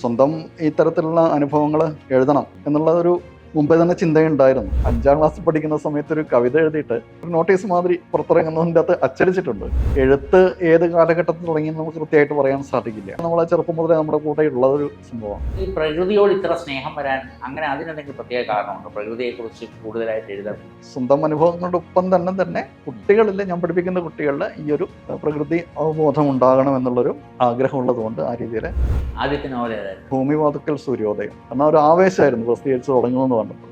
സ്വന്തം ഇത്തരത്തിലുള്ള അനുഭവങ്ങൾ എഴുതണം എന്നുള്ള ഒരു മുമ്പേ തന്നെ ചിന്തയുണ്ടായിരുന്നു. അഞ്ചാം ക്ലാസ് പഠിക്കുന്ന സമയത്ത് ഒരു കവിത എഴുതിയിട്ട് ഒരു നോട്ടീസ് മാതിരി പുറത്തിറങ്ങുന്നതിന്റെ അകത്ത് അച്ചടിച്ചിട്ടുണ്ട്. എഴുത്ത് ഏത് കാലഘട്ടത്തിൽ തുടങ്ങി നമുക്ക് കൃത്യമായിട്ട് പറയാൻ സാധിക്കില്ല. നമ്മളെ ചെറുപ്പം മുതലേ നമ്മുടെ കൂടെ ഉള്ളതൊരു സംഭവമാണ്. ഈ പ്രകൃതിയോട് ഇത്ര സ്നേഹം വരാൻ അങ്ങനെ അതിനെന്തെങ്കിലും പ്രത്യേക കാരണമുണ്ടോ? പ്രകൃതിയെക്കുറിച്ച് കൂടുതലായിട്ട് എഴുതാൻ? സ്വന്തം അനുഭവങ്ങളോടൊപ്പം തന്നെ തന്നെ കുട്ടികളിൽ ഞാൻ പഠിപ്പിക്കുന്ന കുട്ടികളിൽ ഈ ഒരു പ്രകൃതി അവബോധം ഉണ്ടാകണം എന്നുള്ളൊരു ആഗ്രഹമുള്ളതുകൊണ്ട് ആ രീതിയിൽ ആദ്യത്തെ നോവൽ ഏതായിരുന്നു? ഭൂമി വാതുക്കൽ സൂര്യോദയം. എന്നാൽ ഒരു ആവേശമായിരുന്നു പ്രസിദ്ധീകരിച്ച് തുടങ്ങുമെന്ന് പറഞ്ഞപ്പോൾ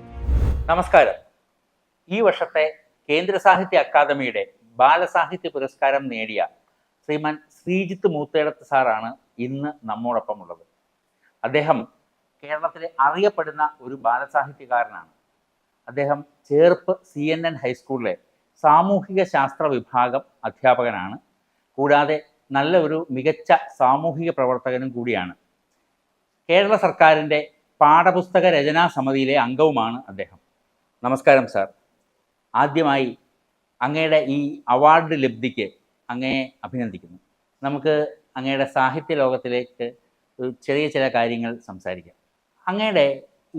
നമസ്കാരം. ഈ വർഷത്തെ കേന്ദ്ര സാഹിത്യ അക്കാദമിയുടെ ബാലസാഹിത്യ പുരസ്കാരം നേടിയ ശ്രീമാൻ ശ്രീജിത്ത് മൂത്തേടത്ത് സാറാണ് ഇന്ന് നമ്മോടൊപ്പം ഉള്ളത് അദ്ദേഹം കേരളത്തിലെ അറിയപ്പെടുന്ന ഒരു ബാലസാഹിത്യകാരനാണ്. അദ്ദേഹം ചേർപ്പ് സി എൻ എൻ ഹൈസ്കൂളിലെ സാമൂഹിക ശാസ്ത്ര വിഭാഗം അധ്യാപകനാണ്. കൂടാതെ നല്ല ഒരു മികച്ച സാമൂഹിക പ്രവർത്തകനും കൂടിയാണ്. കേരള സർക്കാരിന്റെ പാഠപുസ്തക രചനാ സമിതിയിലെ അംഗവുമാണ് അദ്ദേഹം. നമസ്കാരം സാർ ആദ്യമായി അങ്ങയുടെ ഈ അവാർഡ് ലബ്ധിക്ക് അങ്ങയെ അഭിനന്ദിക്കുന്നു. നമുക്ക് അങ്ങയുടെ സാഹിത്യ ലോകത്തിലേക്ക് ചെറിയ ചില കാര്യങ്ങൾ സംസാരിക്കാം. അങ്ങയുടെ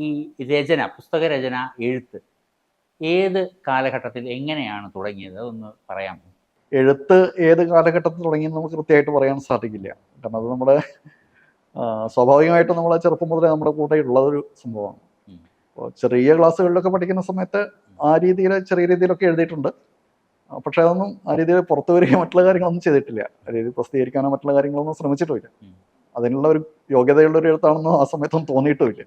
ഈ രചന പുസ്തക രചന എഴുത്ത് ഏത് കാലഘട്ടത്തിൽ എങ്ങനെയാണ് തുടങ്ങിയത്? അതൊന്ന് പറയാമോ? എഴുത്ത് ഏത് കാലഘട്ടത്തിൽ തുടങ്ങിയെന്ന് നമുക്ക് കൃത്യമായിട്ട് പറയാൻ സാധിക്കില്ല. കാരണം അത് നമ്മുടെ സ്വാഭാവികമായിട്ടും നമ്മൾ ചെറുപ്പം മുതലേ നമ്മുടെ കൂടെ ഉള്ളതൊരു സംഭവമാണ്. അപ്പോൾ ചെറിയ ക്ലാസ്സുകളിലൊക്കെ പഠിക്കുന്ന സമയത്ത് ആ രീതിയിൽ ചെറിയ രീതിയിലൊക്കെ എഴുതിയിട്ടുണ്ട്. പക്ഷേ അതൊന്നും ആ രീതിയിൽ പുറത്തു വരികയോ മറ്റുള്ള കാര്യങ്ങളൊന്നും ചെയ്തിട്ടില്ല. ആ രീതിയിൽ പ്രസിദ്ധീകരിക്കാനോ മറ്റുള്ള കാര്യങ്ങളൊന്നും ശ്രമിച്ചിട്ടുമില്ല. അതിനുള്ള ഒരു യോഗ്യതയുള്ള ഒരു എഴുത്താണെന്നോ ആ സമയത്തൊന്നും തോന്നിയിട്ടുമില്ല.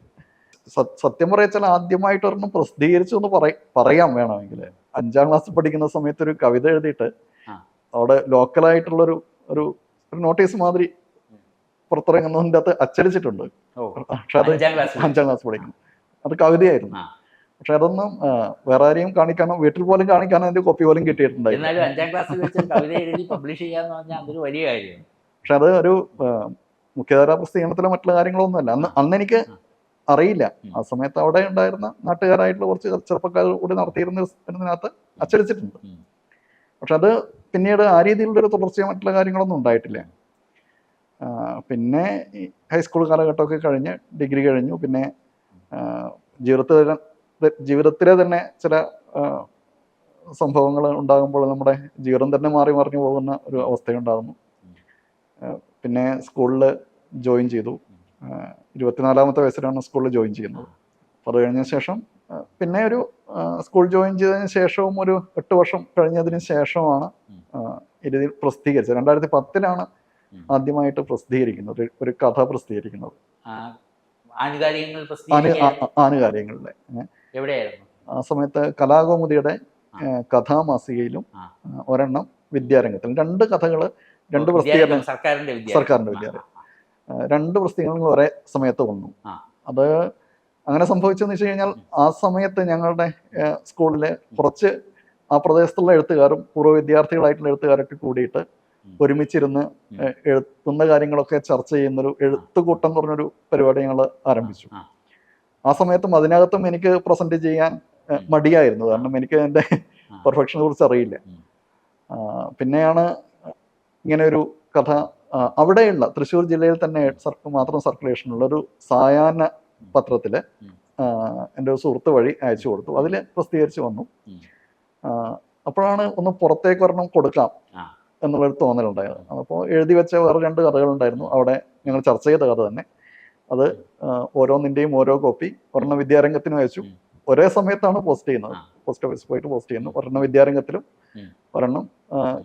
സത്യം പറയച്ചാൽ ആദ്യമായിട്ട് ഒരെണ്ണം പ്രസിദ്ധീകരിച്ചു എന്ന് പറ പറയാൻ വേണമെങ്കിൽ അഞ്ചാം ക്ലാസ്സിൽ പഠിക്കുന്ന സമയത്ത് ഒരു കവിത എഴുതിയിട്ട്. അവിടെ ലോക്കലായിട്ടുള്ളൊരു ഒരു ഒരു നോട്ടീസ് മാതിരി. പുറത്തിറങ്ങുന്നതിന്റെ അകത്ത് അച്ചടിച്ചിട്ടുണ്ട്. പക്ഷെ അത് അഞ്ചാം ക്ലാസ് പഠിക്കുന്നു അത് കവിതയായിരുന്നു. പക്ഷെ അതൊന്നും വേറെ ആരെയും കാണിക്കാനോ വീട്ടിൽ പോലും കാണിക്കാനോ അതിന്റെ കോപ്പി പോലും കിട്ടിയിട്ടുണ്ടായിരുന്നു പക്ഷെ അത് ഒരു മുഖ്യധാരാ പ്രസിദ്ധീകരണത്തിലെ മറ്റുള്ള കാര്യങ്ങളൊന്നും അല്ല അന്ന് അന്ന് എനിക്ക് അറിയില്ല. ആ സമയത്ത് അവിടെ ഉണ്ടായിരുന്ന നാട്ടുകാരായിട്ടുള്ള കുറച്ച് ചെറുപ്പക്കാർ കൂടി നടത്തിയിരുന്ന ഇതിനകത്ത് അച്ചടിച്ചിട്ടുണ്ട്. പക്ഷെ അത് പിന്നീട് ആ രീതിയിലുള്ള ഒരു തുടർച്ചയോ മറ്റുള്ള കാര്യങ്ങളൊന്നും ഉണ്ടായിട്ടില്ല. പിന്നെ ഹൈസ്കൂൾ കാലഘട്ടമൊക്കെ കഴിഞ്ഞ് ഡിഗ്രി കഴിഞ്ഞു. പിന്നെ ജീവിതത്തിൽ ജീവിതത്തിലെ തന്നെ ചില സംഭവങ്ങൾ ഉണ്ടാകുമ്പോൾ നമ്മുടെ ജീവിതം തന്നെ മാറി മറിഞ്ഞു പോകുന്ന ഒരു അവസ്ഥയുണ്ടാകുന്നു. പിന്നെ സ്കൂളിൽ ജോയിൻ ചെയ്തു. ഇരുപത്തിനാലാമത്തെ വയസ്സിലാണ് സ്കൂളിൽ ജോയിൻ ചെയ്യുന്നത്. അപ്പോൾ അത് കഴിഞ്ഞ ശേഷം പിന്നെ ഒരു സ്കൂൾ ജോയിൻ ചെയ്തതിന് ശേഷവും ഒരു എട്ട് വർഷം കഴിഞ്ഞതിന് ശേഷമാണ് രീതിയിൽ പ്രസിദ്ധീകരിച്ചത്. രണ്ടായിരത്തി പത്തിലാണ്. ആദ്യമായിട്ട് പ്രസിദ്ധീകരിക്കുന്നത് ഒരു- കഥ പ്രസിദ്ധീകരിക്കുന്നത്. ആ, ആനുകാലികങ്ങൾ ആനു പ്രസിദ്ധീകരിക്കാൻ ആ- സമയത്ത് കലാകൗമുദിയുടെ കഥാമാസികയിലും ഒരെണ്ണം വിദ്യാരംഗത്തിലും രണ്ട് കഥകൾ രണ്ട് പ്രസിദ്ധീകരണം സർക്കാരിന്റെ വിദ്യാലയം. രണ്ട് പ്രസിദ്ധീകരണങ്ങൾ ഒരേ സമയത്ത് വന്നു. അത് അങ്ങനെ സംഭവിച്ചെന്ന് വെച്ച് കഴിഞ്ഞാൽ ആ സമയത്ത് ഞങ്ങളുടെ സ്കൂളിലെ കുറച്ച് ആ പ്രദേശത്തുള്ള എഴുത്തുകാരും പൂർവ വിദ്യാർത്ഥികളായിട്ടുള്ള എഴുത്തുകാരൊക്കെ കൂടിയിട്ട്. ഒരുമിച്ചിരുന്ന് എഴുത്തുന്ന കാര്യങ്ങളൊക്കെ ചർച്ച ചെയ്യുന്നൊരു എഴുത്തുകൂട്ടം എന്ന് പറഞ്ഞൊരു പരിപാടി ഞങ്ങൾ ആരംഭിച്ചു. ആ. സമയത്തും അതിനകത്തും എനിക്ക് പ്രസന്റ് ചെയ്യാൻ മടിയായിരുന്നു. കാരണം എനിക്ക് എന്റെ. പെർഫെക്ഷനെ കുറിച്ച് അറിയില്ല. പിന്നെയാണ് ഇങ്ങനെ ഒരു കഥ അവിടെയുള്ള തൃശ്ശൂർ ജില്ലയിൽ തന്നെ സർക്കു മാത്രം സർക്കുലേഷനുള്ള ഒരു സായാഹ്ന പത്രത്തിൽ എന്റെ ഒരു സുഹൃത്ത് വഴി അയച്ചു കൊടുത്തു. അതിൽ പ്രസിദ്ധീകരിച്ച് വന്നു. അപ്പോഴാണ് ഒന്ന് പുറത്തേക്ക് ഒരെണ്ണം കൊടുക്കാം. എന്നുള്ളൊരു തോന്നലുണ്ടായിരുന്നു. അപ്പോൾ എഴുതി വെച്ച വേറെ രണ്ട് കഥകളുണ്ടായിരുന്നു. അവിടെ ഞങ്ങൾ ചർച്ച ചെയ്ത കഥ തന്നെ. അത് ഓരോന്നിന്റെയും ഓരോ കോപ്പി ഒരെണ്ണം വിദ്യാരംഗത്തിന് അയച്ചു. ഒരേ സമയത്താണ് പോസ്റ്റ് ചെയ്യുന്നത്. പോസ്റ്റ് ഓഫീസിൽ പോയിട്ട് പോസ്റ്റ് ചെയ്യുന്നു. ഒരെണ്ണം വിദ്യാരംഗത്തിലും. ഒരെണ്ണം ആ,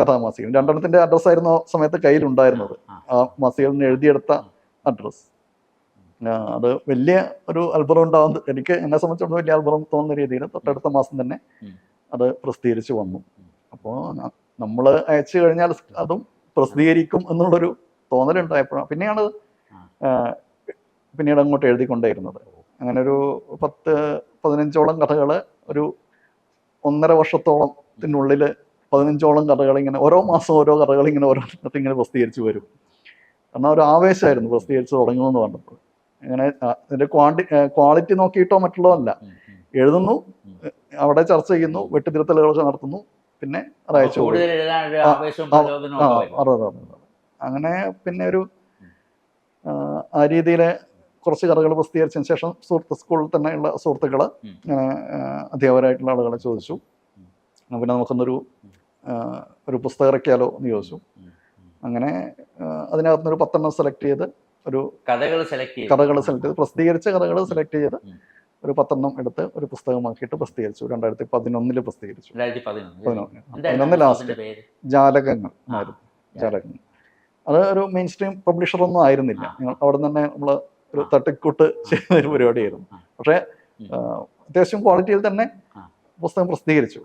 കഥാമാസികയും രണ്ടെണ്ണത്തിന്റെ അഡ്രസ് ആയിരുന്നു ആ സമയത്ത് കയ്യിലുണ്ടായിരുന്നത്. ആ. മാസികയിൽ നിന്ന് എഴുതിയെടുത്ത അഡ്രസ് അത് വലിയ ഒരു അത്ഭുതം ഉണ്ടാവുന്ന എനിക്ക് എന്നെ സംബന്ധിച്ചിടത്തോളം വലിയ അത്ഭുതം തോന്നുന്ന രീതിയിൽ തൊട്ടടുത്ത മാസം തന്നെ അത് പ്രസിദ്ധീകരിച്ച് വന്നു. അപ്പോൾ നമ്മൾ അയച്ചു കഴിഞ്ഞാൽ അതും പ്രസിദ്ധീകരിക്കും എന്നുള്ളൊരു തോന്നലുണ്ടായപ്പോഴാണ്. പിന്നെയാണ് പിന്നീട് അങ്ങോട്ട് എഴുതിക്കൊണ്ടേയിരുന്നത്. അങ്ങനെ ഒരു പത്ത് പതിനഞ്ചോളം കഥകൾ ഒരു ഒന്നര വർഷത്തോളത്തിനുള്ളിൽ പതിനഞ്ചോളം കഥകൾ ഇങ്ങനെ ഓരോ മാസം ഓരോ കഥകൾ ഇങ്ങനെ ഓരോ ഇങ്ങനെ പ്രസിദ്ധീകരിച്ച് വരും. കാരണം ഒരു ആവേശമായിരുന്നു പ്രസിദ്ധീകരിച്ച് തുടങ്ങുമെന്ന് പറഞ്ഞപ്പോൾ. അങ്ങനെ അതിന്റെ ക്വാണ്ടി ക്വാളിറ്റി നോക്കിയിട്ടോ മറ്റുള്ളതോ അല്ല ഉം, ഉം. എഴുതുന്നു അവിടെ ചർച്ച ചെയ്യുന്നു വെട്ടിത്തിരുത്തലുകളൊക്കെ നടത്തുന്നു പിന്നെ അതെ അങ്ങനെ പിന്നെ ഒരു ആ, രീതിയിലെ രീതിയിൽ കുറച്ച് കഥകൾ പ്രസിദ്ധീകരിച്ചതിന് ശേഷം സുഹൃത്ത് സ്കൂളിൽ തന്നെയുള്ള സുഹൃത്തുക്കൾ അധ്യാപകരായിട്ടുള്ള ആളുകളെ ചോദിച്ചു. പിന്നെ നമുക്കൊന്നൊരു ഒരു പുസ്തകം ഇറക്കിയാലോ എന്ന് ചോദിച്ചു. അങ്ങനെ അതിനകത്തുനിന്നൊരു പത്തെണ്ണം സെലക്ട് ചെയ്ത് ഒരു കഥകൾ സെലക്ട് ചെയ്ത്. കഥകൾ സെലക്ട് ചെയ്ത് പ്രസിദ്ധീകരിച്ച കഥകൾ സെലക്ട് ചെയ്ത്. ഒരു പത്തെണ്ണം എടുത്ത് ഒരു പുസ്തകമാക്കിയിട്ട് പ്രസിദ്ധീകരിച്ചു. രണ്ടായിരത്തി പതിനൊന്നിൽ പ്രസിദ്ധീകരിച്ചു പതിനൊന്ന്. ലാസ്റ്റ്. ജാലകങ്ങൾ. ആയിരുന്നു. ജാലകങ്ങൾ. അത് ഒരു മെയിൻ സ്ട്രീം പബ്ലിഷർ ഒന്നും ആയിരുന്നില്ല. ഞങ്ങൾ അവിടെ തന്നെ നമ്മൾ ഒരു തട്ടിക്കൂട്ട് ചെയ്യുന്ന ഒരു പരിപാടിയായിരുന്നു. പക്ഷേ. അത്യാവശ്യം ക്വാളിറ്റിയിൽ തന്നെ പുസ്തകം പ്രസിദ്ധീകരിച്ചു.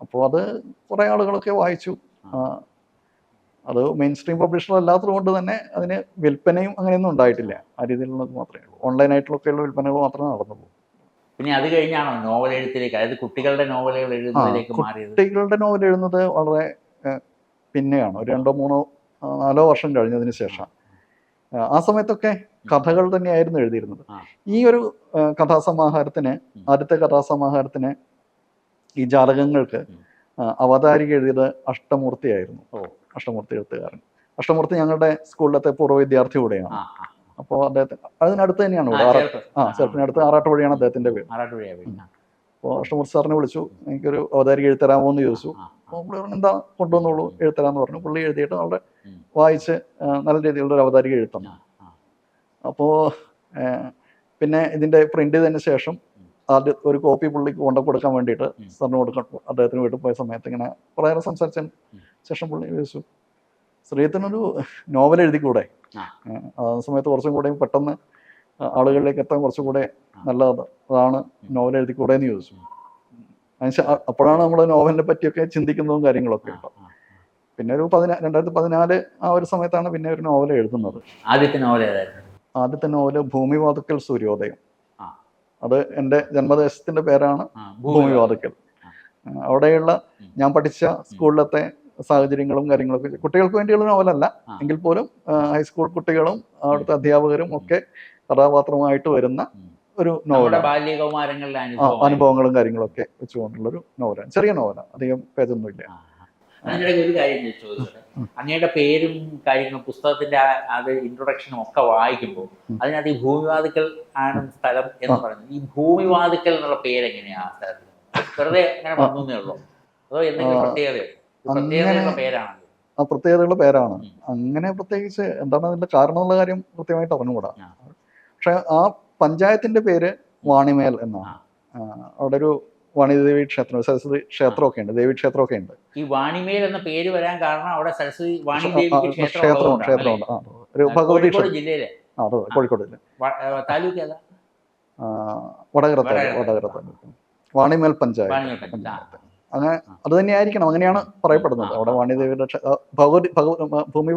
അപ്പോൾ അത് കുറേ ആളുകളൊക്കെ വായിച്ചു. അത് മെയിൻ സ്ട്രീം പബ്ലിഷർ അല്ലാത്തത് കൊണ്ട് തന്നെ അതിന് വിൽപ്പനയും അങ്ങനെയൊന്നും ഉണ്ടായിട്ടില്ല. ആ രീതിയിലുള്ളത് മാത്രമേ ഉള്ളൂ. ഓൺലൈനായിട്ടുള്ളൊക്കെയുള്ള വിൽപ്പനകൾ മാത്രമേ നടന്നുള്ളൂ. പിന്നെ അത് കഴിഞ്ഞാണോ നോവൽ എഴുത്തിലേക്ക്? അതായത് കുട്ടികളുടെ നോവലുകൾ എഴുതുന്നതിലേക്ക് മാറിയത്? കുട്ടികളുടെ നോവൽ എഴുതുന്നത് വളരെ പിന്നെയാണ്. ഒരു രണ്ടോ മൂന്നോ നാലോ വർഷം കഴിഞ്ഞതിന് ശേഷം. ആ, സമയത്തൊക്കെ കഥകൾ തന്നെയായിരുന്നു എഴുതിയിരുന്നത്. ഈ ഒരു കഥാസമാഹാരത്തിന് ആദ്യത്തെ കഥാസമാഹാരത്തിന് ഈ ജാതകങ്ങൾക്ക് അവതാരിക എഴുതിയത് അഷ്ടമൂർത്തിയായിരുന്നു. അഷ്ടമൂർത്തി എഴുത്തുകാരൻ. അഷ്ടമൂർത്തി ഞങ്ങളുടെ സ്കൂളിലത്തെ പൂർവ വിദ്യാർത്ഥി കൂടെയാണ്. അപ്പോൾ അദ്ദേഹത്തിന് അതിനടുത്ത് തന്നെയാണ് ആ, ഇവിടെ. ആ ചെറുപ്പിനടുത്ത് ആറാട്ട് വഴിയാണ് അദ്ദേഹത്തിന്റെ വീട്. അപ്പോൾ അഷ്ടമൂർത്തി സാറിനെ വിളിച്ചു. എനിക്കൊരു അവതാരിക എഴുത്തരാമോ എന്ന് ചോദിച്ചു. അപ്പോൾ പുള്ളി പറഞ്ഞു എന്താ കൊണ്ടുവന്നോളൂ എഴുത്തരാന്ന് പറഞ്ഞു. പുള്ളി എഴുതിയിട്ട് അവിടെ വായിച്ച് നല്ല രീതിയിലുള്ള ഒരു അവതാരിക ആ. അപ്പോൾ പിന്നെ ഇതിന്റെ പ്രിന്റ് ചെയ്തതിന് ശേഷം ആദ്യം ഒരു കോപ്പി പുള്ളിക്ക് കൊണ്ട കൊടുക്കാൻ വേണ്ടിയിട്ട്. സാറിന് കൊടുക്കാൻ അദ്ദേഹത്തിന് വീട്ടിൽ പോയ സമയത്ത് ഇങ്ങനെ കുറേയേറെ സംസാരിച്ചതിന് ശേഷം പുള്ളി ചോദിച്ചു ശ്രീത്തിനൊരു നോവൽ എഴുതിക്കൂടെ? ആ. ആ സമയത്ത് കുറച്ചും കൂടെ പെട്ടെന്ന് ആളുകളിലേക്ക് എത്താൻ കുറച്ചും കൂടെ നല്ലതാണ് അതാണ് നോവൽ എഴുതിക്കൂടെ എന്ന് ചോദിച്ചു. അപ്പോഴാണ് നമ്മൾ നോവലിനെ പറ്റിയൊക്കെ ചിന്തിക്കുന്നതും കാര്യങ്ങളൊക്കെ ഉണ്ടോ പിന്നെ ഒരു പതിനാ രണ്ടായിരത്തി പതിനാല് ആ ഒരു സമയത്താണ് പിന്നെ ഒരു നോവൽ എഴുതുന്നത്. ആദ്യത്തെ നോവൽ ഏതായിരുന്നു? ആദ്യത്തെ നോവൽ ഭൂമി വാതുക്കൽ സൂര്യോദയം. അത് എന്റെ ജന്മദേശത്തിന്റെ പേരാണ് ആ, ഭൂമി ഭൂമി വാതുക്കൽ. ആ. ആ, അവിടെയുള്ള ഞാൻ പഠിച്ച സ്കൂളിലത്തെ സാഹചര്യങ്ങളും കാര്യങ്ങളൊക്കെ കുട്ടികൾക്ക് വേണ്ടിയുള്ള നോവലല്ല. എങ്കിൽ പോലും ഹൈസ്കൂൾ കുട്ടികളും അവിടുത്തെ അധ്യാപകരും ഒക്കെ കഥാപാത്രമായിട്ട് വരുന്ന ഒരു നോവലാണ്. അനുഭവങ്ങളും കാര്യങ്ങളൊക്കെ വെച്ചുകൊണ്ടുള്ള ഒരു നോവലാണ്. ചെറിയ നോവലാണ്. അധികം പേജൊന്നും അതിനിടയ്ക്ക് ഒരു കാര്യം ഞാൻ ചോദിച്ചത് അങ്ങയുടെ പേരും കാര്യങ്ങളും പുസ്തകത്തിന്റെ അത് ഇൻട്രൊഡക്ഷനും ഒക്കെ വായിക്കുമ്പോൾ. അതിനകത്ത് ഈ ഭൂമിവാദിക്കൽ ആണ് സ്ഥലം എന്ന് പറയുന്നത്. ഈ ഭൂമിവാദിക്കൽ എന്നുള്ള പേര് എങ്ങനെയാ സ്ഥലത്തിന് വെറുതെ അങ്ങനെ വന്നേ ഉള്ളൂ. അതോ എന്തെങ്കിലും ആ, പ്രത്യേകതയോ? പ്രത്യേകതയുള്ള പേരാണ്? ആ പ്രത്യേകതയുള്ള പേരാണ്. അങ്ങനെ പ്രത്യേകിച്ച് എന്താണ് അതിന്റെ കാരണമുള്ള കാര്യം കൃത്യമായിട്ട് അറിഞ്ഞുകൂടാ. പക്ഷെ ആ പഞ്ചായത്തിന്റെ പേര് വാണിമേൽ എന്നാണ്. അവിടെ ഒരു വാണിദേവി ക്ഷേത്രം സരസ്വതി ക്ഷേത്രമൊക്കെ ഉണ്ട് ദേവി ക്ഷേത്രമൊക്കെ ഉണ്ട്. ഈ വാണിമേൽ എന്ന പേര് വരാൻ കാരണം അവിടെ സരസ്വതി വാണിദേവി ക്ഷേത്രമാണ് ക്ഷേത്രം ക്ഷേത്രമുണ്ട് ആ ഒരു ഭഗവതി ജില്ലയിലെ? ആ അതെ കോഴിക്കോട് ജില്ല. താലൂക്ക് ഏതാ? വടകര വാണിമേൽ പഞ്ചായത്ത്. പഞ്ചായത്ത്. അങ്ങനെ അത് തന്നെയായിരിക്കണം അങ്ങനെയാണ് പറയപ്പെടുന്നത്. അവിടെ വാണിദേവിയുടെ ഭഗവതി ഭൂമി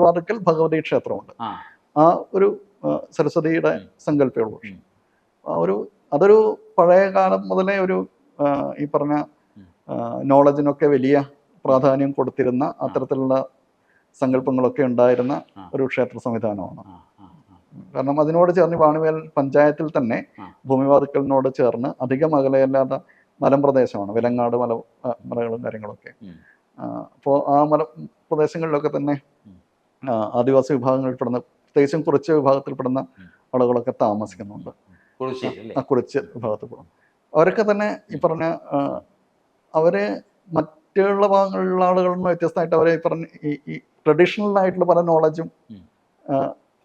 ഭഗവതി ക്ഷേത്രമുണ്ട്. ആ. ഒരു സരസ്വതിയുടെ. സങ്കല്പമുള്ള ഒരു അതൊരു പഴയ കാലം മുതലേ ഒരു ഈ പറഞ്ഞ. നോളജിനൊക്കെ വലിയ പ്രാധാന്യം കൊടുത്തിരുന്ന അത്തരത്തിലുള്ള സങ്കല്പങ്ങളൊക്കെ ഉണ്ടായിരുന്ന ഒരു ക്ഷേത്ര സംവിധാനമാണ്. കാരണം അതിനോട് ചേർന്ന് വാണിവേൽ പഞ്ചായത്തിൽ തന്നെ. ഭൂമിവാതുക്കലിനോട് ചേർന്ന് അധികം അകലെയല്ലാത്ത മലമ്പ്രദേശമാണ് വിലങ്ങാട് മല മലകളും കാര്യങ്ങളൊക്കെ. അപ്പോൾ ആ മല പ്രദേശങ്ങളിലൊക്കെ തന്നെ ആദിവാസി വിഭാഗങ്ങളിൽ ആദിവാസി വിഭാഗങ്ങളിൽപ്പെടുന്ന പ്രത്യേകിച്ചും കുറച്ച് വിഭാഗത്തിൽപ്പെടുന്ന. ആളുകളൊക്കെ താമസിക്കുന്നുണ്ട് കുറച്ച് വിഭാഗത്തിൽപ്പെടും അവരൊക്കെ തന്നെ ഈ പറഞ്ഞ അവർ മറ്റുള്ള ഭാഗങ്ങളിലുള്ള ആളുകളിൽ നിന്ന് വ്യത്യസ്തമായിട്ട് അവരെ ഈ പറഞ്ഞ ഈ ഈ ട്രഡീഷണൽ ആയിട്ടുള്ള പല നോളജും.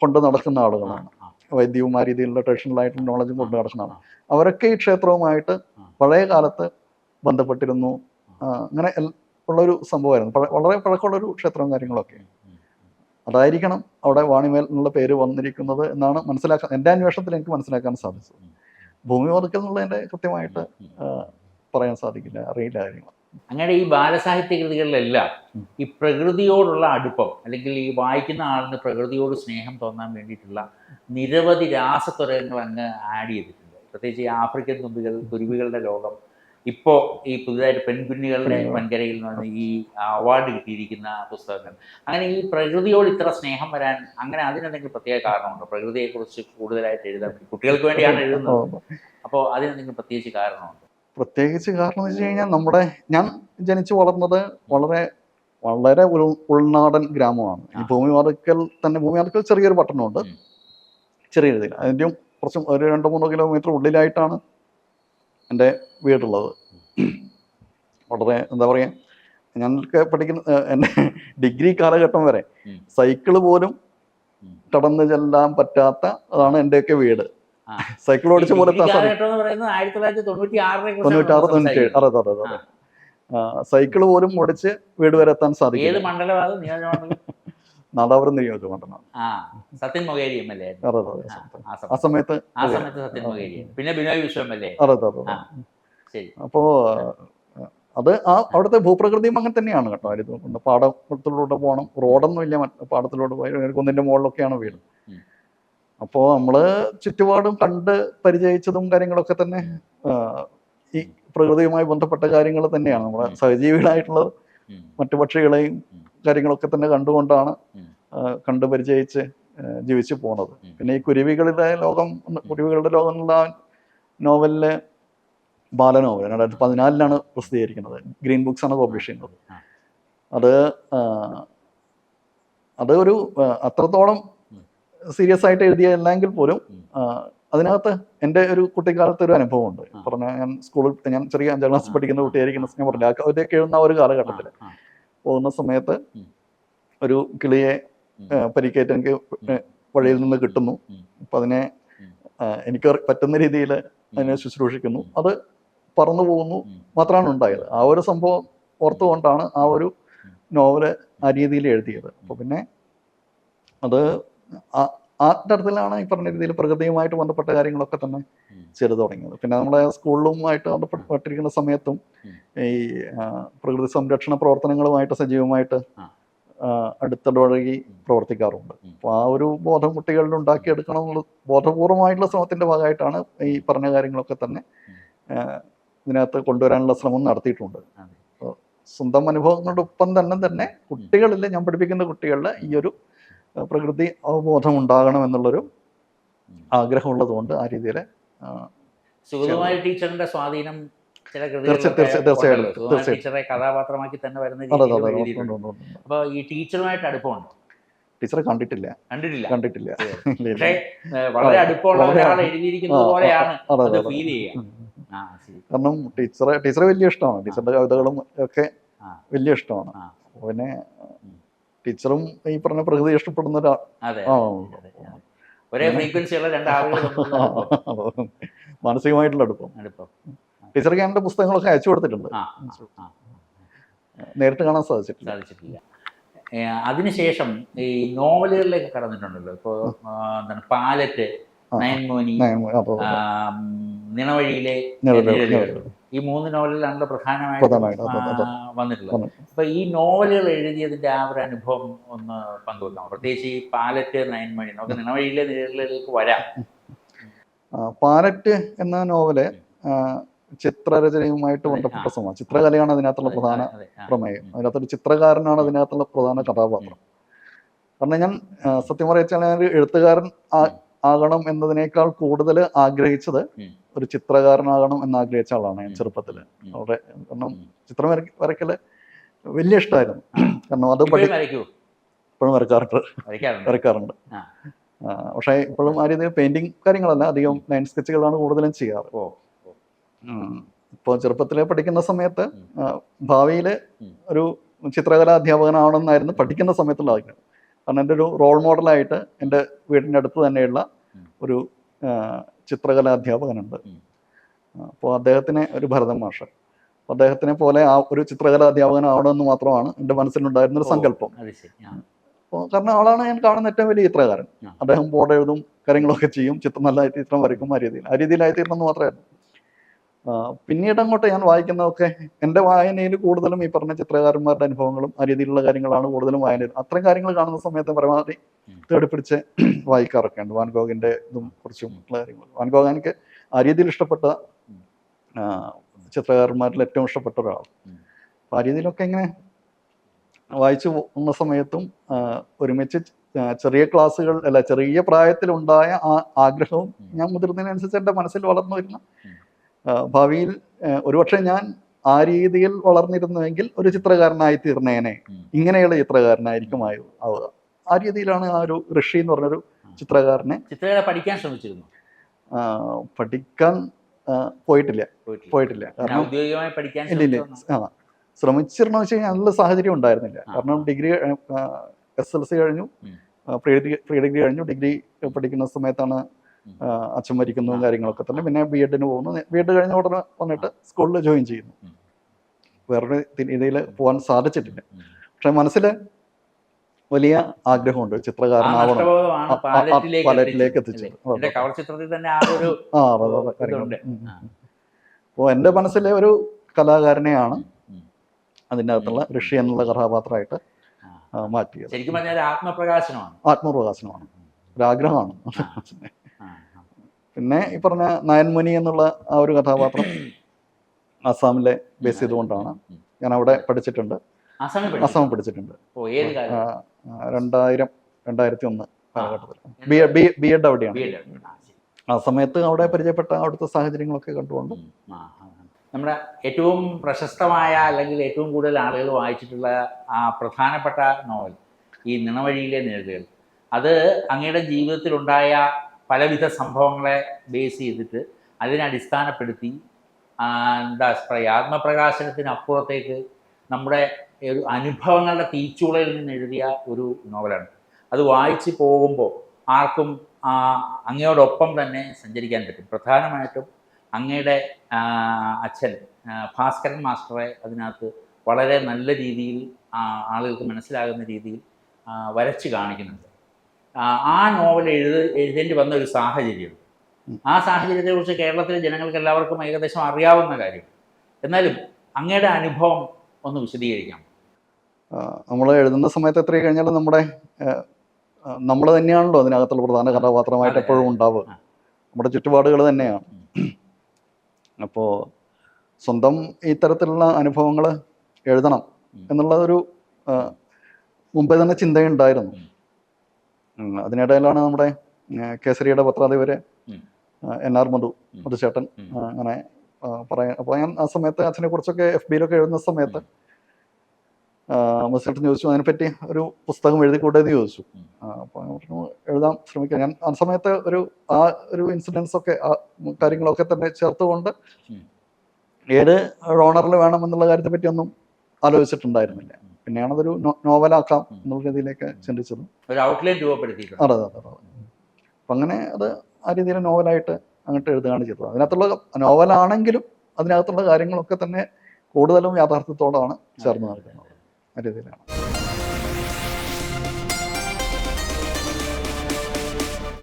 കൊണ്ട് നടക്കുന്ന ആളുകളാണ്. വൈദ്യവും ആ രീതിയിലുള്ള ട്രഡീഷണൽ ആയിട്ടുള്ള നോളജും കൊണ്ട് നടക്കുന്ന ആളാണ്. അവരൊക്കെ ഈ ക്ഷേത്രവുമായിട്ട് പഴയ കാലത്ത് ബന്ധപ്പെട്ടിരുന്നു. അങ്ങനെ ഉള്ളൊരു സംഭവമായിരുന്നു. വളരെ പഴക്കമുള്ളൊരു ക്ഷേത്രവും കാര്യങ്ങളൊക്കെ. അതായിരിക്കണം അവിടെ വാണിമേൽ എന്നുള്ള പേര് വന്നിരിക്കുന്നത് എന്നാണ് മനസ്സിലാക്കാൻ എന്റെ അന്വേഷണത്തിൽ എനിക്ക് മനസ്സിലാക്കാൻ സാധിച്ചത്. ഭൂമി വതുക്കൽ എന്നുള്ളതിന്റെ കൃത്യമായിട്ട് പറയാൻ സാധിക്കില്ല. അറിയില്ല കാര്യങ്ങൾ. അങ്ങനെ ഈ ബാലസാഹിത്യ കൃതികളിലെല്ലാം ഈ പ്രകൃതിയോടുള്ള അടുപ്പം അല്ലെങ്കിൽ ഈ വായിക്കുന്ന ആളിന് പ്രകൃതിയോട് സ്നേഹം തോന്നാൻ വേണ്ടിയിട്ടുള്ള നിരവധി രാസത്വരങ്ങൾ അങ്ങ് ആഡ് ചെയ്തിട്ടുണ്ട്. പ്രത്യേകിച്ച് ഈ ആഫ്രിക്കൻ തുമ്പികൾ കുരുവികളുടെ ലോകം ഇപ്പോൾ ഈ പുതുതായിട്ട് പെൺകുഞ്ഞുകളുടെ വൻകരയിൽ നിന്ന് ഈ അവാർഡ് കിട്ടിയിരിക്കുന്ന പുസ്തകങ്ങൾ. അങ്ങനെ ഈ പ്രകൃതിയോട് ഇത്ര സ്നേഹം വരാൻ അങ്ങനെ അതിനെന്തെങ്കിലും പ്രത്യേക കാരണമുണ്ടോ? പ്രകൃതിയെക്കുറിച്ച് കൂടുതലായിട്ട് എഴുതാൻ കുട്ടികൾക്ക് വേണ്ടിയാണ് എഴുതുന്നത്. അപ്പോൾ അതിനെന്തെങ്കിലും പ്രത്യേകിച്ച് കാരണമുണ്ടോ? പ്രത്യേകിച്ച് കാരണം എന്ന് വെച്ച് കഴിഞ്ഞാൽ നമ്മുടെ ഞാൻ ജനിച്ചു വളർന്നത് വളരെ വളരെ ഉൾ ഉൾനാടൻ ഗ്രാമമാണ്. ഈ. ഭൂമി വാർക്കൽ തന്നെ ഭൂമി വാർക്കൽ ചെറിയൊരു പട്ടണമുണ്ട്. ചെറിയ രീതിയിൽ അതിന്റെയും കുറച്ച് ഒരു രണ്ടോ മൂന്നോ കിലോമീറ്റർ ഉള്ളിലായിട്ടാണ് എന്റെ വീടുള്ളത് വളരെ എന്താ പറയുക ഞങ്ങൾക്ക് പഠിക്കുന്ന എന്റെ ഡിഗ്രി കാലഘട്ടം വരെ. സൈക്കിൾ പോലും കടന്ന് ചെല്ലാൻ പറ്റാത്ത അതാണ് എന്റെയൊക്കെ വീട്. സൈക്കിൾ ഓടിച്ച പോലെ തൊള്ളായിരത്തി തൊണ്ണൂറ്റി ആറിനെ അതെ അതെ സൈക്കിൾ പോലും ഓടിച്ച് വീട് വരെ എത്താൻ സാധിക്കും നാദാപുരം നിയോജകമണ്ഡലം. ആ Sathyan Mokeri M L A അതെ അതെ അതെ ആ, സമയത്ത്. ആ സമയത്ത് സത്യൻ മൊകേരി പിന്നെ Binoy Viswam M L A അതെ അതെ അതെ. ആ. ശരി. അപ്പോ അത് ആ അവിടുത്തെ ഭൂപ്രകൃതിയും അങ്ങനെ തന്നെയാണ് കേട്ടോ. അരുത് കൊണ്ട് പാടത്തിലൂടെ പോകണം. റോഡൊന്നും ഇല്ല. പാടത്തിലൂടെ പോയി കുന്നിന്റെ മുകളിലൊക്കെയാണ് വീട്. അപ്പോ അപ്പോൾ നമ്മൾ ചുറ്റുപാടും കണ്ട് പരിചയിച്ചതും കാര്യങ്ങളൊക്കെ തന്നെ ഈ പ്രകൃതിയുമായി ബന്ധപ്പെട്ട കാര്യങ്ങൾ തന്നെയാണ്. നമ്മുടെ സഹജീവികളായിട്ടുള്ളത് സഹജീവികളായിട്ടുള്ള മറ്റു പക്ഷികളെയും. കാര്യങ്ങളൊക്കെ തന്നെ കണ്ടുകൊണ്ടാണ് കണ്ടു പരിചയിച്ച് ജീവിച്ചു പോകുന്നത് പിന്നെ ഈ കുരുവികളുടെ ലോകം കുരുവികളുടെ ലോകം എന്നുള്ള നോവലിലെ ബാലനോവൽ രണ്ടായിരത്തി പതിനാലിലാണ് പ്രസിദ്ധീകരിക്കുന്നത്. ഗ്രീൻ ബുക്സ് ആണ് പബ്ലിഷ് ചെയ്യുന്നത്. അത് അത് ഒരു അത്രത്തോളം സീരിയസ് ആയിട്ട് എഴുതിയല്ലെങ്കിൽ പോലും അതിനകത്ത് എന്റെ ഒരു കുട്ടിക്കാലത്ത് ഒരു അനുഭവമുണ്ട്. പറഞ്ഞ ഞാൻ സ്കൂളിൽ ഞാൻ ചെറിയ അഞ്ചാം ക്ലാസ് പഠിക്കുന്ന കുട്ടിയായിരിക്കുന്ന ഞാൻ പറഞ്ഞില്ല ആ കവിതയൊക്കെ എഴുതുന്ന ഒരു കാലഘട്ടത്തിൽ പോകുന്ന സമയത്ത് ഒരു കിളിയെ പരിക്കേറ്റ് എനിക്ക് വഴിയിൽ നിന്ന് കിട്ടുന്നു. അപ്പം അതിനെ എനിക്ക് പറ്റുന്ന രീതിയിൽ അതിനെ ശുശ്രൂഷിക്കുന്നു. അത് പറന്നു പോകുന്നു. മാത്രമാണ് ഉണ്ടായത്. ആ ഒരു സംഭവം ഓർത്തുകൊണ്ടാണ് ആ ഒരു നോവൽ ആ രീതിയിൽ എഴുതിയത്. അപ്പോൾ പിന്നെ അത് ആ- തരത്തിലാണ് ഈ പറഞ്ഞ രീതിയിൽ പ്രകൃതിയുമായിട്ട് ബന്ധപ്പെട്ട കാര്യങ്ങളൊക്കെ തന്നെ. ചെയ്തു തുടങ്ങിയത്. പിന്നെ നമ്മുടെ സ്കൂളിലുമായിട്ട് ബന്ധപ്പെട്ടിരിക്കുന്ന സമയത്തും. ഈ പ്രകൃതി സംരക്ഷണ പ്രവർത്തനങ്ങളുമായിട്ട് സജീവമായിട്ട് അടുത്തിടപഴകി പ്രവർത്തിക്കാറുണ്ട്. അപ്പോൾ ആ ഒരു ബോധം കുട്ടികളിൽ ഉണ്ടാക്കിയെടുക്കണം എന്നുള്ള ബോധപൂർവമായിട്ടുള്ള ശ്രമത്തിന്റെ ഭാഗമായിട്ടാണ് ഈ പറഞ്ഞ കാര്യങ്ങളൊക്കെ തന്നെ. ഇതിനകത്ത് കൊണ്ടുവരാനുള്ള ശ്രമം നടത്തിയിട്ടുണ്ട്. സ്വന്തം അനുഭവങ്ങളുടെ ഒപ്പം തന്നെ തന്നെ കുട്ടികളിൽ ഞാൻ പഠിപ്പിക്കുന്ന കുട്ടികളിൽ ഈ ഒരു പ്രകൃതി അവബോധം ഉണ്ടാകണം എന്നുള്ളൊരു ആഗ്രഹമുള്ളതുകൊണ്ട് ആഗ്രഹമുള്ളത് കൊണ്ട് ആ രീതിയിൽ സുഗതമായ ടീച്ചറിന്റെ സ്വാധീനം ചില തീർച്ചയായിട്ടും. ടീച്ചറെ കഥാപാത്രമാക്കി തന്നെ വരുന്ന അതെ അതെ രീതിയിൽ അതെ എഴുതിയിട്ടുണ്ട്. ഉണ്ട്, ഉണ്ട്, ഉണ്ട്. അപ്പൊ ഈ ടീച്ചറുമായിട്ട് അടുപ്പമുണ്ട്? ടീച്ചറെ കണ്ടിട്ടില്ല. കണ്ടിട്ടില്ല. കണ്ടിട്ടില്ല. പക്ഷേ വളരെ അടുപ്പമുള്ള ഒരാൾ എഴുതിയിരിക്കുന്നത് പോലെയാണ് ഫീൽ ചെയ്യുക. കാരണം ടീച്ചറെ ടീച്ചറെ വലിയ ഇഷ്ടമാണ്. ടീച്ചറിന്റെ കവിതകളും ഒക്കെ വലിയ ഇഷ്ടമാണ്. പിന്നെ ടീച്ചറും ഈ പറഞ്ഞ പ്രകൃതി ഇഷ്ടപ്പെടുന്ന ഒരാൾ. ഒരേ ഫ്രീക്വൻസി ഉള്ള രണ്ട് ആളുകൾ മാനസികമായിട്ടുള്ള അടുപ്പം. അടുപ്പം. ടീച്ചർക്ക് ഞാൻ എന്റെ പുസ്തകങ്ങളൊക്കെ അയച്ചു കൊടുത്തിട്ടുണ്ട്. നേരിട്ട് കാണാൻ സാധിച്ചിട്ടില്ല. സാധിച്ചിട്ടില്ല. അതിനുശേഷം ഈ നോവലുകളിലേക്ക് കടന്നിട്ടുണ്ടല്ലോ. ഇപ്പോൾ എന്താണ് പാലറ്റ്. നയൻമോനി നിണവഴിയിലെ. ഈ മൂന്ന് നോവലിലാണല്ലോ പ്രധാനമായിട്ടും വന്നിട്ടുള്ളത്. വന്നു. അപ്പൊ ഈ നോവലുകൾ എഴുതിയതിന്റെ ആ ഒരു അനുഭവം ഒന്ന് പങ്കുവെക്കാം പ്രത്യേകിച്ച് ഈ പാലറ്റ് നയൻമണി നമുക്ക് നിണവഴിയിലെ നിഴലുകളിലേക്ക് വരാം. പാലറ്റ് എന്ന നോവൽ ചിത്രരചനയുമായിട്ട് ബന്ധപ്പെട്ട സംഭവം ചിത്രകലയാണ് അതിനകത്തുള്ള പ്രധാന പ്രമേയം. അതിനകത്തൊരു ചിത്രകാരനാണ് അതിനകത്തുള്ള പ്രധാന കഥാപാത്രം. കാരണം ഞാൻ സത്യം പറയച്ചാൽ ഞാൻ ഒരു എഴുത്തുകാരൻ ആകണം എന്നതിനേക്കാൾ കൂടുതൽ ആഗ്രഹിച്ചത് ഒരു ചിത്രകാരനാകണം എന്ന് ആഗ്രഹിച്ച ആളാണ് ഞാൻ ചെറുപ്പത്തിൽ അവിടെ കാരണം. ചിത്രം വരയ്ക്ക വരയ്ക്കൽ വലിയ ഇഷ്ടമായിരുന്നു കാരണം അത് ഇപ്പോഴും വരക്കാറുണ്ട്. വരക്കാറുണ്ട്. പക്ഷേ ഇപ്പോഴും ആ രീതിയിൽ പെയിന്റിങ് കാര്യങ്ങളല്ല. അധികം ലൈൻ സ്കെച്ചുകളാണ് കൂടുതലും ചെയ്യാറ്. ഓ. ഇപ്പോൾ ചെറുപ്പത്തിൽ പഠിക്കുന്ന സമയത്ത്. ഭാവിയിൽ. ഒരു ചിത്രകലാ അധ്യാപകനാവണമെന്നായിരുന്നു പഠിക്കുന്ന സമയത്തുള്ള ആഗ്രഹം. കാരണം എന്റെ ഒരു റോൾ മോഡലായിട്ട് എന്റെ വീടിന്റെ അടുത്ത് തന്നെയുള്ള. ഒരു ചിത്രകലാ അധ്യാപകനുണ്ട് അപ്പോൾ അദ്ദേഹത്തിന് ഒരു ഭരതം മാഷ. അപ്പോൾ അദ്ദേഹത്തിനെ പോലെ ആ ഒരു ചിത്രകലാ അധ്യാപകനാവണമെന്ന് മാത്രമാണ് എന്റെ മനസ്സിലുണ്ടായിരുന്ന ഒരു. സങ്കല്പം. അപ്പോൾ കാരണം ആളാണ് ഞാൻ കാണുന്ന ഏറ്റവും വലിയ ചിത്രകാരൻ. അദ്ദേഹം ബോർഡ് എഴുതും കാര്യങ്ങളൊക്കെ ചെയ്യും ചിത്രം നല്ല ചിത്രം വരയ്ക്കും ആ രീതിയിൽ. ആ രീതിയിലായിത്തീരണമെന്ന് മാത്രമായിരുന്നു ആ, പിന്നീട് അങ്ങോട്ട് ഞാൻ വായിക്കുന്നതൊക്കെ എന്റെ വായനയിൽ കൂടുതലും ഈ പറഞ്ഞ ചിത്രകാരന്മാരുടെ അനുഭവങ്ങളും ആ രീതിയിലുള്ള കാര്യങ്ങളാണ് കൂടുതലും വായനയിൽ. അത്രയും കാര്യങ്ങൾ കാണുന്ന സമയത്ത് പരമാവധി തേടിപ്പിടിച്ച് തേടി പിടിച്ച് വായിക്കാറൊക്കെ ഉണ്ട്. വാൻഗോഗിന്റെ ഇതും കുറിച്ചും ഉള്ള കാര്യങ്ങൾ. വാൻഗോഗ് എനിക്ക് ആ രീതിയിൽ ഇഷ്ടപ്പെട്ട ചിത്രകാരന്മാരിൽ ഏറ്റവും ഇഷ്ടപ്പെട്ട ഒരാൾ. അപ്പോൾ ആ രീതിയിലൊക്കെ ഇങ്ങനെ വായിച്ചു പോകുന്ന സമയത്തും ഒരുമിച്ച് ചെറിയ ക്ലാസ്സുകൾ അല്ല ചെറിയ പ്രായത്തിലുണ്ടായ ആ ആഗ്രഹവും ഞാൻ മുതിർന്നതിനനുസരിച്ച് എന്റെ മനസ്സിൽ വളർന്നു വരുന്ന ഭാവിയിൽ ഒരുപക്ഷെ ഞാൻ ആ രീതിയിൽ വളർന്നിരുന്നുവെങ്കിൽ ഒരു ചിത്രകാരനായി തീർന്നേനെ. ഇങ്ങനെയുള്ള ചിത്രകാരനായിരിക്കും ആവുക. ആ രീതിയിലാണ് ആ ഒരു ഋഷി എന്ന് പറഞ്ഞൊരു ചിത്രകാരനെ ചിത്രകല പഠിക്കാൻ ശ്രമിച്ചിരുന്നു? പഠിക്കാൻ പോയിട്ടില്ല. പോയിട്ടില്ല. കാരണം ഔദ്യോഗികമായി പഠിക്കാൻ ഇല്ല ഇല്ല. ശ്രമിച്ചതാണോ? ആ ശ്രമിച്ചിരുന്നു വെച്ച് കഴിഞ്ഞാൽ നല്ല സാഹചര്യം ഉണ്ടായിരുന്നില്ല. കാരണം ഡിഗ്രി എസ് എൽ സി കഴിഞ്ഞു. പ്രീ ഡിഗ്രി പ്രീ ഡിഗ്രി കഴിഞ്ഞു. ഡിഗ്രി പഠിക്കുന്ന സമയത്താണ് അച്ഛൻ മരിക്കുന്നതും കാര്യങ്ങളൊക്കെ തന്നെ. പിന്നെ ബി എഡിന് പോകുന്നു. ബി എഡ് കഴിഞ്ഞ ഉടനെ വന്നിട്ട് സ്കൂളിൽ ജോയിൻ ചെയ്യുന്നു. വേറൊരു രീതിയിൽ പോകാൻ സാധിച്ചിട്ടില്ല. പക്ഷെ മനസ്സിൽ വലിയ ആഗ്രഹമുണ്ട്. ചിത്രകാരനാവണം. പാലറ്റിലേക്ക് എത്തിച്ചത്. ആ അതെ, അതെ. കാര്യങ്ങളുണ്ട്. അപ്പോൾ എന്റെ മനസ്സിലെ ഒരു കലാകാരനെയാണ്. അതിന്റെ അകത്തുള്ള ഋഷി എന്നുള്ള കഥാപാത്രമായിട്ട് മാറ്റിയത്. ശരിക്കും പറഞ്ഞാൽ ആത്മപ്രകാശനമാണ്. ആത്മപ്രകാശനമാണ്. ഒരാഗ്രഹമാണ്. പിന്നെ ഈ പറഞ്ഞ നയൻമുനി എന്നുള്ള ആ ഒരു കഥാപാത്രം ആസാമിലെ ബേസ് ചെയ്തുകൊണ്ടാണ്. ഞാൻ അവിടെ പഠിച്ചിട്ടുണ്ട്. ആസാമിൽ പഠിച്ചിട്ടുണ്ട്? രണ്ടായിരം രണ്ടായിരത്തി ഒന്ന്. കാലഘട്ടത്തിൽ. ബി എഡ് അവിടെയാണ്. ആ, സമയത്ത് അവിടെ പരിചയപ്പെട്ട അവിടുത്തെ സാഹചര്യങ്ങളൊക്കെ കണ്ടുകൊണ്ട്. നമ്മുടെ ഏറ്റവും പ്രശസ്തമായ അല്ലെങ്കിൽ ഏറ്റവും കൂടുതൽ ആളുകൾ വായിച്ചിട്ടുള്ള ആ പ്രധാനപ്പെട്ട നോവൽ ഈ നിണവഴിയിലെ നിഴലുകൾ അത് അങ്ങയുടെ ജീവിതത്തിലുണ്ടായ പലവിധ സംഭവങ്ങളെ ബേസ് ചെയ്തിട്ട് അതിനെ അടിസ്ഥാനപ്പെടുത്തി എന്താ പറയുക ആത്മപ്രകാശനത്തിന് അപ്പുറത്തേക്ക് നമ്മുടെ ഒരു അനുഭവങ്ങളുടെ തീച്ചുളയിൽ നിന്ന് എഴുതിയ ഒരു നോവലാണ്. അത് വായിച്ചു പോകുമ്പോൾ ആർക്കും അങ്ങയോടൊപ്പം തന്നെ സഞ്ചരിക്കാൻ പറ്റും. പ്രധാനമായിട്ടും അങ്ങയുടെ അച്ഛൻ ഭാസ്കരൻ മാസ്റ്ററെ അതിനകത്ത് വളരെ നല്ല രീതിയിൽ ആളുകൾക്ക് മനസ്സിലാകുന്ന രീതിയിൽ വരച്ച് കാണിക്കുന്നുണ്ട്. ആ, നോവൽ എഴുത എഴുതേണ്ടി വന്ന ഒരു സാഹചര്യം. ആ സാഹചര്യത്തെക്കുറിച്ച് കേരളത്തിലെ ജനങ്ങൾക്ക് എല്ലാവർക്കും ഏകദേശം അറിയാവുന്ന കാര്യം. എന്നാലും അങ്ങയുടെ അനുഭവം ഒന്ന് വിശദീകരിക്കാം. നമ്മൾ എഴുതുന്ന സമയത്ത് എത്ര കഴിഞ്ഞാലും നമ്മുടെ നമ്മൾ തന്നെയാണല്ലോ അതിനകത്തുള്ള പ്രധാന കഥാപാത്രമായിട്ട് എപ്പോഴും ഉണ്ടാവുക. നമ്മുടെ ചുറ്റുപാടുകൾ തന്നെയാണ്. അപ്പോൾ സ്വന്തം ഇത്തരത്തിലുള്ള അനുഭവങ്ങൾ എഴുതണം എന്നുള്ള എന്നുള്ളതൊരു ആ, മുമ്പേ തന്നെ ചിന്തയുണ്ടായിരുന്നു. അതിനിടയിലാണ് നമ്മുടെ കേസരിയുടെ പത്രാധിപര് എൻ ആർ മധു. മധുചേട്ടൻ അങ്ങനെ പറയാൻ അപ്പോൾ ഞാൻ ആ സമയത്ത് അച്ഛനെ കുറിച്ചൊക്കെ എഫ് ബിയിലൊക്കെ എഴുതുന്ന സമയത്ത് മധുചേട്ടൻ ചോദിച്ചു അതിനെപ്പറ്റി ഒരു പുസ്തകം എഴുതിക്കൂടെ എന്ന് ചോദിച്ചു. അപ്പോൾ പറഞ്ഞു എഴുതാൻ ശ്രമിക്കാം. ഞാൻ ആ സമയത്ത് ഒരു ആ ഒരു ഇൻസിഡൻസ് ഒക്കെ ആ കാര്യങ്ങളൊക്കെ തന്നെ ചേർത്തുകൊണ്ട്. ഏത് ഓണറിൽ വേണമെന്നുള്ള കാര്യത്തെ പറ്റി ഒന്നും ആലോചിച്ചിട്ടുണ്ടായിരുന്നില്ല. പിന്നെയാണ് അതൊരു നോവലാക്കാം. എന്നുള്ള രീതിയിലേക്ക് ചിന്തിച്ചത്. അതെ അതെ അതെ. അപ്പം അങ്ങനെ അത് ആ രീതിയിൽ നോവലായിട്ട് അങ്ങോട്ട് എഴുതുകയാണ് ചെയ്തത്. അതിനകത്തുള്ള നോവലാണെങ്കിലും അതിനകത്തുള്ള കാര്യങ്ങളൊക്കെ തന്നെ കൂടുതലും യാഥാർത്ഥ്യത്തോടാണ് ചേർന്ന് നടക്കുന്നത്. ആ രീതിയിലാണ്.